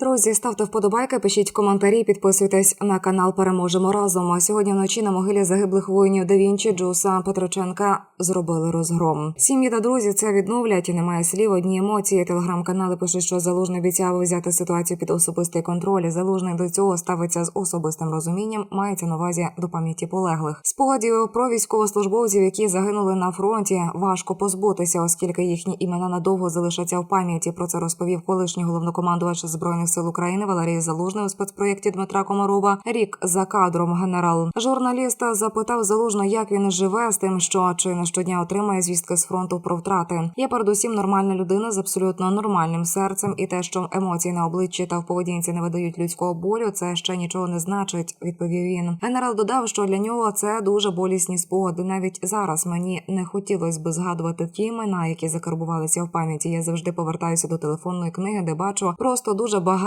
Друзі, ставте вподобайки, пишіть коментарі, підписуйтесь на канал. Переможемо разом. А сьогодні вночі на могилі загиблих воїнів Да Вінчі, Джуса Петроченка зробили розгром. Сім'ї та друзі це відновлять і немає слів. Одні емоції. Телеграм-канали пишуть, що залужний обіцяв взяти ситуацію під особистий контроль. Залужний до цього ставиться з особистим розумінням. Мається на увазі до пам'яті полеглих. Спогадів про військовослужбовців, які загинули на фронті, важко позбутися, оскільки їхні імена надовго залишаться в пам'яті. Про це розповів колишній головнокомандувач збройних сил України Валерій Залужний у спецпроєкті Дмитра Комарова. Рік за кадром генерал журналіст запитав Залужно, як він живе з тим, що чи не щодня отримає звістки з фронту про втрати. Я передусім нормальна людина з абсолютно нормальним серцем, і те, що емоції на обличчі та в поведінці не видають людського болю, це ще нічого не значить. Відповів він. Генерал додав, що для нього це дуже болісні спогади. Навіть зараз мені не хотілося би згадувати ті імена, які закарбувалися в пам'яті. Я завжди повертаюся до телефонної книги, де бачу просто дуже багато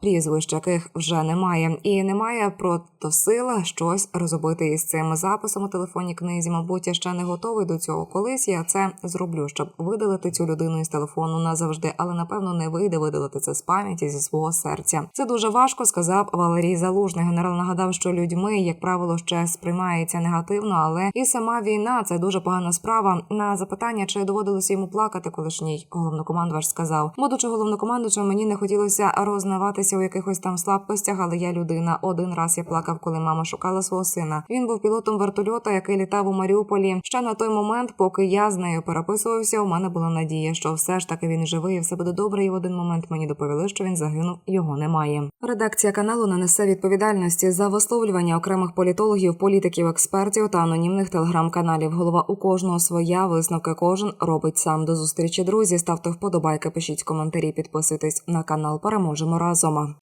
прізвищ, яких вже немає, і немає просто сили щось розробити із цим записом у телефонній книзі. Мабуть, я ще не готовий до цього. Колись я це зроблю, щоб видалити цю людину із телефону назавжди, але напевно не вийде видалити це з пам'яті зі свого серця. Це дуже важко, сказав Валерій Залужний. Генерал нагадав, що людьми, як правило, ще сприймається негативно, але і сама війна це дуже погана справа. На запитання, чи доводилося йому плакати, колишній головнокомандувач сказав, будучи головнокомандувачем, мені не хотілося рознаватися у якихось там слабкостях, але я людина. Один раз я плакав, коли мама шукала свого сина. Він був пілотом вертольота, який літав у Маріуполі. Ще на той момент, поки я з нею переписувався, у мене була надія, що все ж таки він живий, і все буде добре. І в один момент мені доповіли, що він загинув. Його немає. Редакція каналу не несе відповідальності за висловлювання окремих політологів, політиків, експертів та анонімних телеграм-каналів. Голова у кожного своя висновки кожен робить сам. До зустрічі, друзі. Ставте вподобайки, пишіть коментарі, підписуйтесь на канал. Переможемо разом.